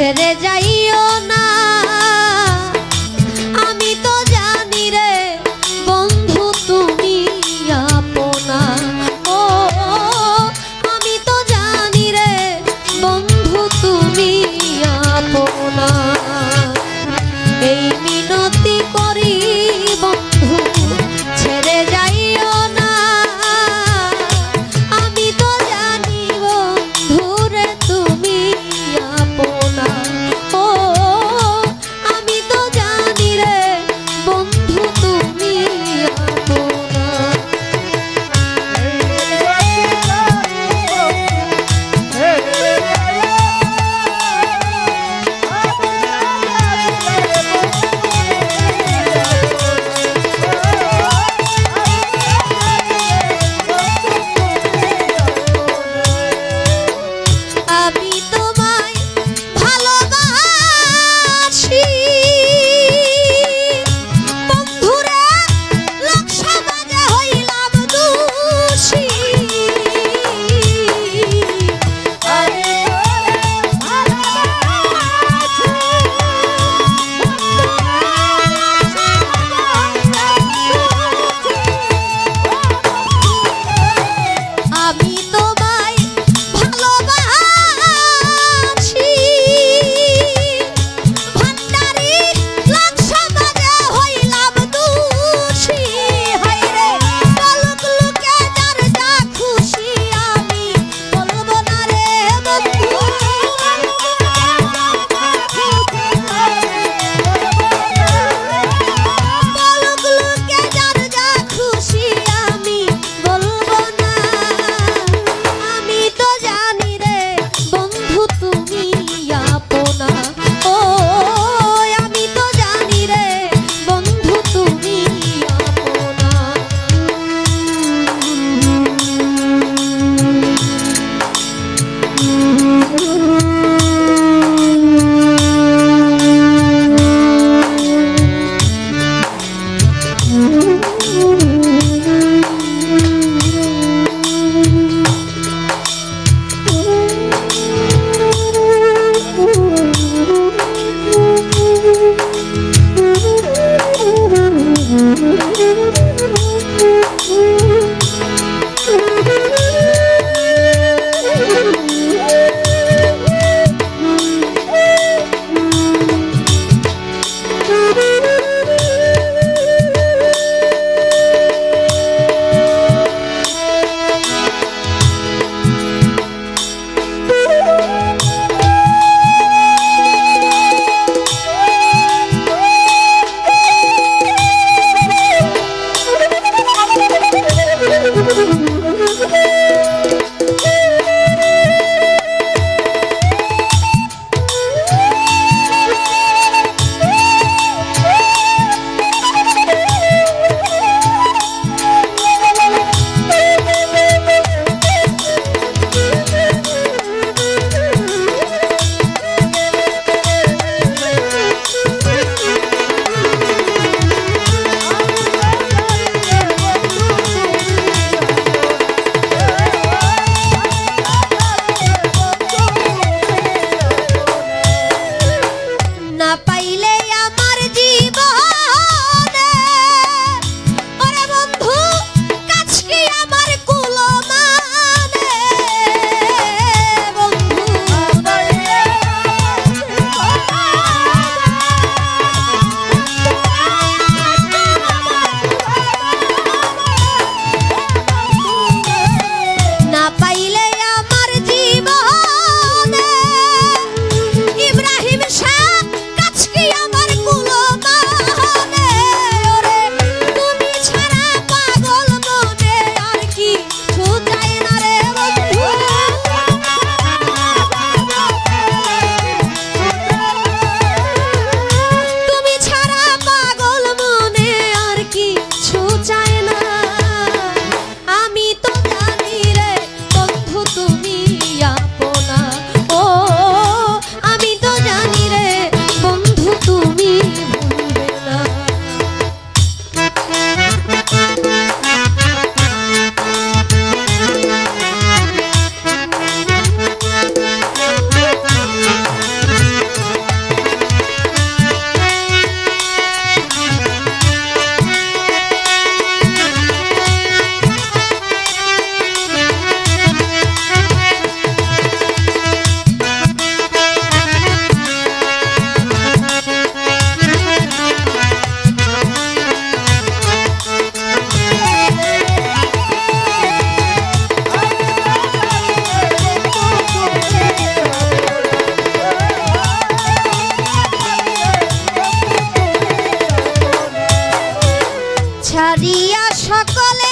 ছেড়ে যাইও না। আমি তো জানি রে বন্ধু, তুমি আপনা ও, আমি তো জানি রে বন্ধু, তুমি আপনা এই সকলে